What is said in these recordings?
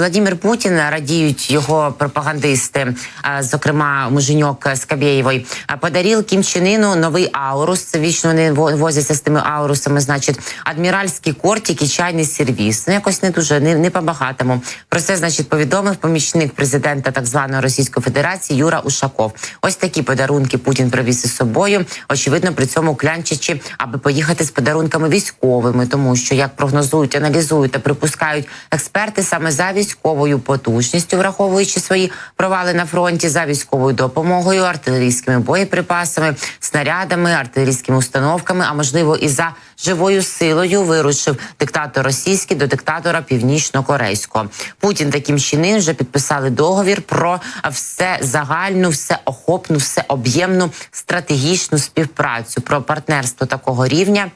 Владимир Путін радіють його пропагандисти, зокрема Муженьок з Кабєєвої, а, подарил Кім Чен Ыну новий аурус. Вічно вони возяться з тими аурусами. Значить, адміральський кортик і чайний сервіс. Ну якось не дуже не, не по-багатому. Про це значить повідомив помічник президента так званої Російської Федерації Юра Ушаков. Ось такі подарунки Путін привіз із собою. Очевидно, при цьому клянчачи, аби поїхати з подарунками військовими, тому що як прогнозують, аналізують та припускають експерти саме за військовою потужністю, враховуючи свої провали на фронті, за військовою допомогою, артилерійськими боєприпасами, снарядами, артилерійськими установками, а можливо і за живою силою вирушив диктатор російський до диктатора північно-корейського. Путін таким чином вже підписали договір про все загальну, все охопну, все об'ємну стратегічну співпрацю про партнерство такого рівня.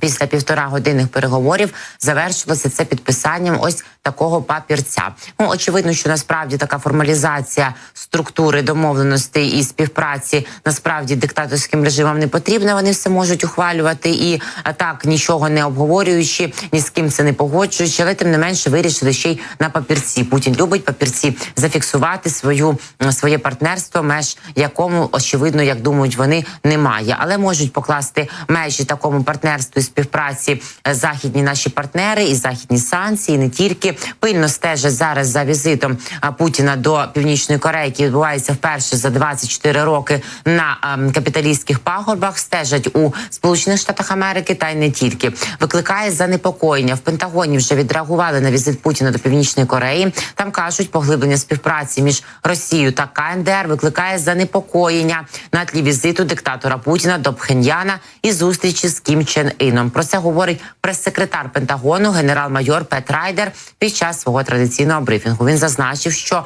Після півтора годинних переговорів завершилося це підписанням ось такого папірця. Ну очевидно, що насправді така формалізація структури домовленостей і співпраці насправді диктаторським режимам не потрібна. Вони все можуть ухвалювати і так нічого не обговорюючи, ні з ким це не погоджуючи, але тим не менше вирішили ще й на папірці. Путін любить папірці зафіксувати свою своє партнерство, меж якому очевидно, як думають вони, немає, але можуть покласти межі такому партнерству і співпраці е, західні наші партнери і західні санкції, не тільки пильно стежать зараз за візитом Путіна до Північної Кореї, який відбувається вперше за 24 роки на ем, капіталістських пагорбах. Стежать у Сполучених Штатах Америки та й не тільки викликає занепокоєння. В Пентагоні вже відреагували на візит Путіна до Північної Кореї. Там кажуть, поглиблення співпраці між Росією та КНДР викликає занепокоєння на тлі візиту диктатора Путіна до Пхеньяна і зустрічі з Кім Чен Іном. Про це говорить прес-секретар Пентагону генерал-майор Пет Райдер під час свого традиційного брифінгу. Він зазначив, що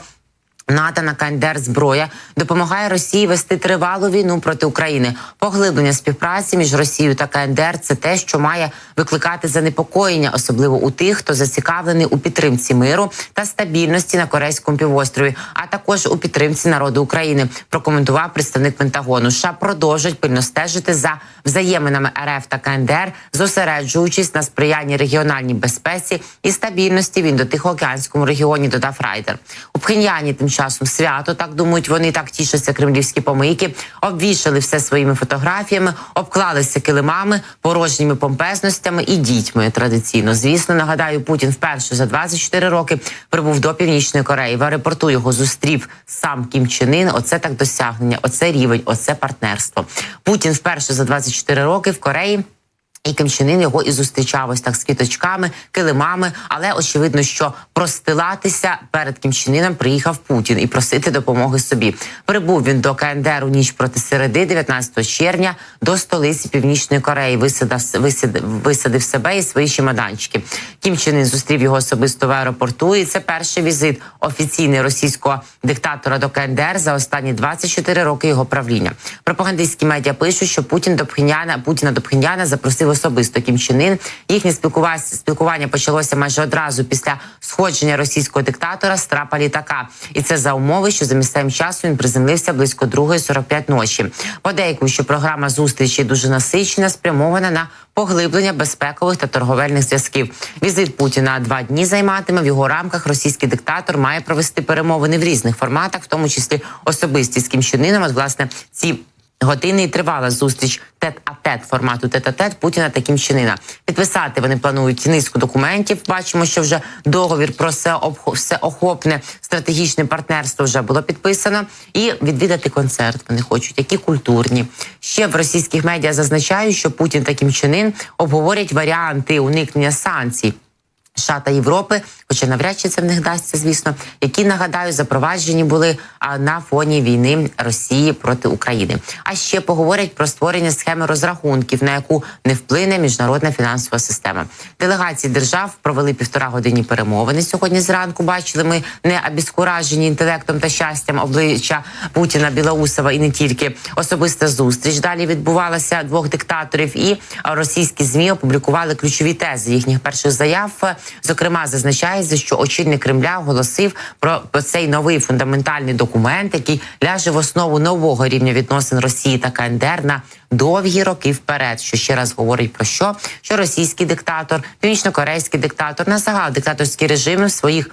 Надана КНДР зброя допомагає Росії вести тривалу війну проти України. Поглиблення співпраці між Росією та КНДР це те, що має викликати занепокоєння, особливо у тих, хто зацікавлений у підтримці миру та стабільності на корейському півострові, а також у підтримці народу України. Прокоментував представник Пентагону. США продовжують пильно стежити за взаєминами РФ та КНДР, зосереджуючись на сприянні регіональній безпеці і стабільності в індотихоокеанському регіоні. Додав Райдер у Пхеньяні. Тим часом свято так думають. Вони так тішаться кремлівські помийки, обвішали все своїми фотографіями, обклалися килимами, порожніми помпезностями і дітьми. Традиційно, звісно, нагадаю, Путін вперше за 24 роки прибув до північної Кореї. В аеропорту його зустрів сам Кім Чен Ін. Оце так досягнення, оце рівень, оце партнерство. Путін вперше за 24 роки в Кореї. І Ким Чен Ін його і зустрічав ось так з квіточками, килимами. Але очевидно, що простилатися перед Кім Чен Іном приїхав Путін і просити допомоги собі. Прибув він до КНДР у ніч проти середи, 19 червня, до столиці Північної Кореї. Висадав висадив, висадив себе і свої чемоданчики. Кім Чен Ін зустрів його особисто в аеропорту. І це перший візит офіційний російського диктатора до КНДР за останні 24 роки його правління. Пропагандистські медіа пишуть, що Путін до Пхеняна Путіна до Пхеняна запросив особисто Кім Чен Ін. Їхнє спілкування спілкування почалося майже одразу після сходження російського диктатора з трапа літака, і це за умови, що за місцевим часом він приземлився близько 2.45 ночі. Подейкують, що програма зустрічі дуже насичена, спрямована на поглиблення безпекових та торговельних зв'язків. Візит Путіна два дні займатиме в його рамках. Російський диктатор має провести перемовини в різних форматах, в тому числі особисті з Кім Чен Іном. От, власне ці. Години і тривала зустріч тет-а-тет формату тет-а-тет Путіна та Кім Чен Іна. Підписати вони планують низку документів. Бачимо, що вже договір про всеохопне стратегічне партнерство вже було підписано. І відвідати концерт. Вони хочуть, які культурні. Ще в російських медіа зазначають, що Путін та Кім Чен Ін обговорять варіанти уникнення санкцій. США та Європи, хоча навряд чи це в них дасться, звісно, які нагадаю запроваджені були на фоні війни Росії проти України. А ще поговорять про створення схеми розрахунків, на яку не вплине міжнародна фінансова система. Делегації держав провели півтора годині перемовини сьогодні. Зранку бачили ми не обіскуражені інтелектом та щастям обличчя Путіна Білоусова і не тільки особиста зустріч. Далі відбувалася двох диктаторів, і російські змі опублікували ключові тези їхніх перших заяв. Зокрема, зазначається, що очільник Кремля оголосив про цей новий фундаментальний документ, який ляже в основу нового рівня відносин Росії та КНДР на довгі роки вперед. Що ще раз говорить про що? Що російський диктатор, північно-корейський диктатор, на загал диктаторські режими в своїх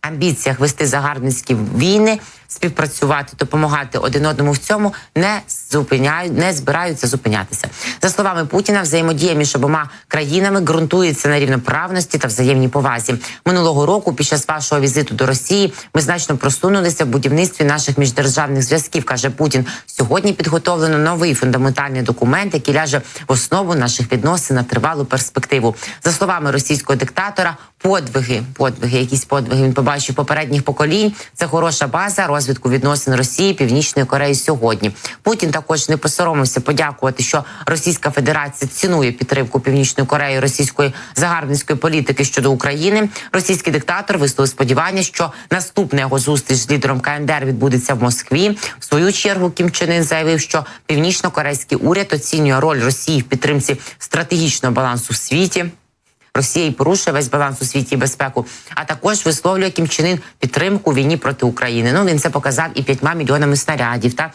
амбіціях вести загарбницькі війни, співпрацювати, допомагати один одному в цьому не зупиняють, не збираються зупинятися. За словами Путіна, взаємодія між обома країнами ґрунтується на рівноправності та взаємній повазі. Минулого року, під час вашого візиту до Росії, ми значно просунулися в будівництві наших міждержавних зв'язків, каже Путін. Сьогодні підготовлено новий фундаментальний документ, який ляже в основу наших відносин на тривалу перспективу. За словами російського диктатора, подвиги, подвиги, якісь подвиги він побачив попередніх поколінь. Це хороша база розвитку відносин Росії, Північної Кореї сьогодні. Путін також не посоромився подякувати, що Російська Федерація цінує підтримку Північної Кореї російської загарбницької політики щодо України. Російський диктатор висловив сподівання, що наступна його зустріч з лідером КНДР відбудеться в Москві. В свою чергу Кім Чен Ін заявив, що північно-корейський уряд оцінює роль Росії в підтримці стратегічного балансу в світі. Росія і порушує весь баланс у світі і безпеку, а також висловлює Кім Чен Ін підтримку війні проти України. Ну він це показав і п'ятьма мільйонами снарядів. Та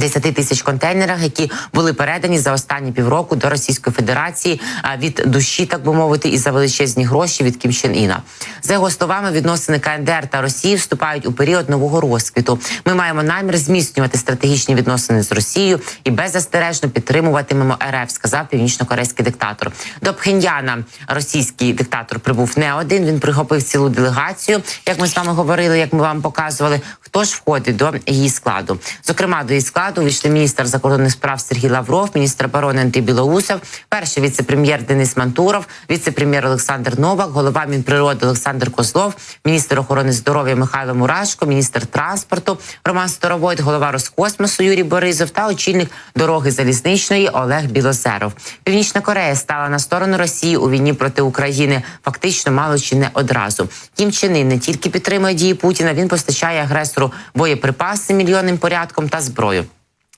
10 тисяч контейнерах, які були передані за останні півроку до Російської Федерації від душі, так би мовити, і за величезні гроші від Кім Чен Іна. За його словами, відносини КНДР та Росії вступають у період нового розквіту. Ми маємо намір зміцнювати стратегічні відносини з Росією і беззастережно підтримуватимемо РФ, сказав північно-корейський диктатор. До Пхеньяна російський диктатор прибув не один. Він прихопив цілу делегацію. Як ми з вами говорили, як ми вам показували, хто ж входить до її складу. Зокрема, до її складу вийшли міністр закордонних справ Сергій Лавров, міністр оборони Андрій Білоусов, перший віце-прем'єр Денис Мантуров, віце-прем'єр Олександр Новак, голова Мінприроди Олександр Козлов, міністр охорони здоров'я Михайло Мурашко, міністр транспорту Роман Старовойт, голова Роскосмосу Юрій Боризов та очільник дороги залізничної Олег Білозеров. Північна Корея стала на сторону Росії у війні проти України. Фактично, мало чи не одразу. Кім Ін не тільки підтримує дії Путіна, він постачає агресору боєприпаси мільйонним порядком та зброю.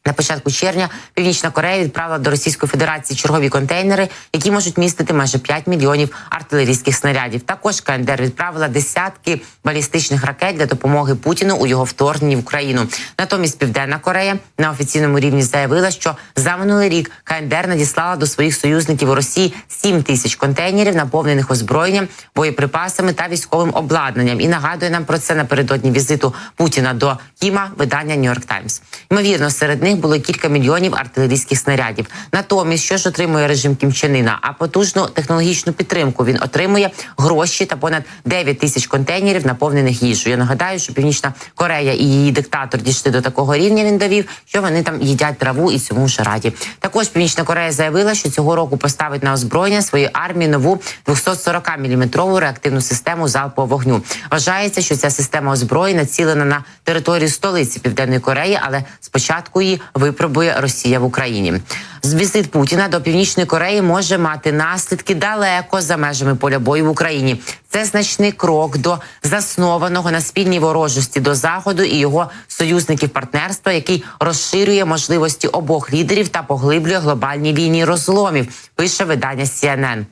На початку червня Північна Корея відправила до Російської Федерації чергові контейнери, які можуть містити майже 5 мільйонів артилерійських снарядів. Також КНДР відправила десятки балістичних ракет для допомоги Путіну у його вторгненні в Україну. Натомість Південна Корея на офіційному рівні заявила, що за минулий рік КНДР надіслала до своїх союзників у Росії 7 тисяч контейнерів, наповнених озброєнням, боєприпасами та військовим обладнанням. І нагадує нам про це напередодні візиту Путіна до Кіма видання Нью-Йорк Таймс. Ймовірно, серед них було кілька мільйонів артилерійських снарядів. Натомість, що ж отримує режим Кімчанина? А потужну технологічну підтримку він отримує гроші та понад 9 тисяч контейнерів, наповнених їжею. Я нагадаю, що Північна Корея і її диктатор дійшли до такого рівня. Він довів, що вони там їдять траву і цьому вже раді. Також Північна Корея заявила, що цього року поставить на озброєння своєї армії нову 240 мм реактивну систему залпового вогню. Вважається, що ця система озброєння націлена на територію столиці Південної Кореї, але спочатку її випробує Росія в Україні. Візит Путіна до Північної Кореї може мати наслідки далеко за межами поля бою в Україні. Це значний крок до заснованого на спільній ворожості до заходу і його союзників партнерства, який розширює можливості обох лідерів та поглиблює глобальні лінії розломів. Пише видання CNN.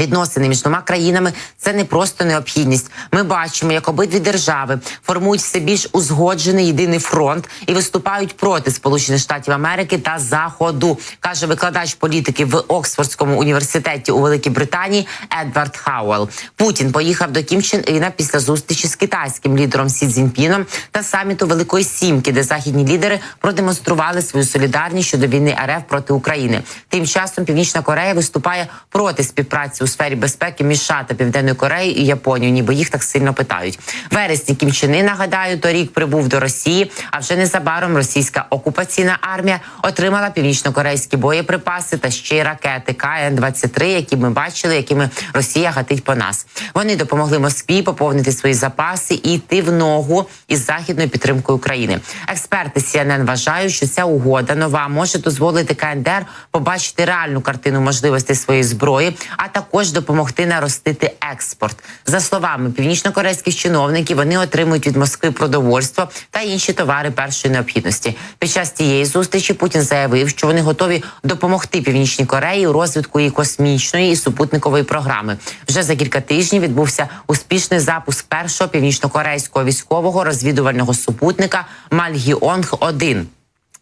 Відносини між двома країнами це не просто необхідність. Ми бачимо, як обидві держави формують все більш узгоджений єдиний фронт і виступають проти Сполучених Штатів Америки та Заходу, каже викладач політики в Оксфордському університеті у Великій Британії Едвард Хауел. Путін поїхав до Кім Чен після зустрічі з китайським лідером Сі Цзіньпіном та саміту Великої Сімки, де західні лідери продемонстрували свою солідарність щодо війни РФ проти України. Тим часом Північна Корея виступає проти співпраці у сфері безпеки між Південною Кореєю і Японією, ніби їх так сильно питають. Вересні Кім Чен Ін, нагадаю, торік прибув до Росії. А вже незабаром російська окупаційна армія отримала північно-корейські боєприпаси та ще й ракети КН 23 які ми бачили, якими Росія гатить по нас. Вони допомогли Москві поповнити свої запаси і йти в ногу із західною підтримкою України. Експерти CNN вважають, що ця угода нова може дозволити КНДР побачити реальну картину можливостей своєї зброї, а також допомогти наростити експорт. За словами північно-корейських чиновників, вони отримують від Москви продовольство та інші товари першої необхідності. Під час цієї зустрічі Путін заявив, що вони готові допомогти Північній Кореї у розвитку її космічної і супутникової програми. Вже за кілька тижнів відбувся успішний запуск першого північно-корейського військового розвідувального супутника Мальгіонг 1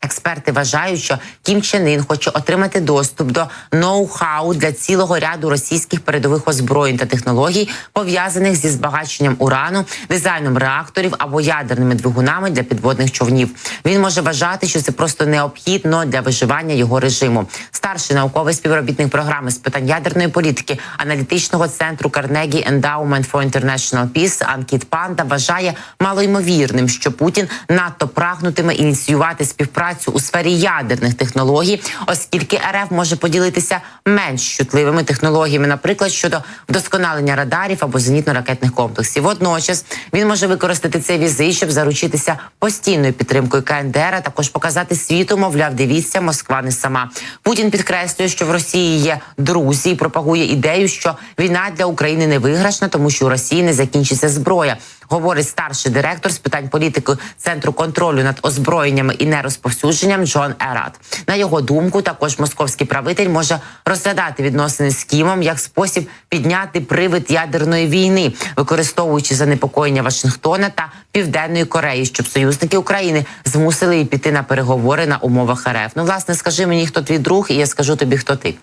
Експерти вважають, що Кім Чен Ін хоче отримати доступ до ноу-хау для цілого ряду російських передових озброєнь та технологій, пов'язаних зі збагаченням урану, дизайном реакторів або ядерними двигунами для підводних човнів. Він може вважати, що це просто необхідно для виживання його режиму. Старший науковий співробітник програми з питань ядерної політики аналітичного центру Carnegie Endowment for International Peace Анкіт Панда вважає малоймовірним, що Путін надто прагнутиме ініціювати співпрацю у сфері ядерних технологій, оскільки РФ може поділитися менш чутливими технологіями, наприклад, щодо вдосконалення радарів або зенітно-ракетних комплексів. Водночас він може використати цей візит, щоб заручитися постійною підтримкою КНДР, а також показати світу, мовляв, дивіться, Москва не сама. Путін підкреслює, що в Росії є друзі і пропагує ідею, що війна для України не виграшна, тому що у Росії не закінчиться зброя. Говорить старший директор з питань політики центру контролю над озброєннями і нерозповсюдженням Джон Ерат. На його думку, також московський правитель може розглядати відносини з Кімом як спосіб підняти привид ядерної війни, використовуючи занепокоєння Вашингтона та Південної Кореї, щоб союзники України змусили її піти на переговори на умовах РФ. Ну, власне, скажи мені, хто твій друг, і я скажу тобі, хто ти.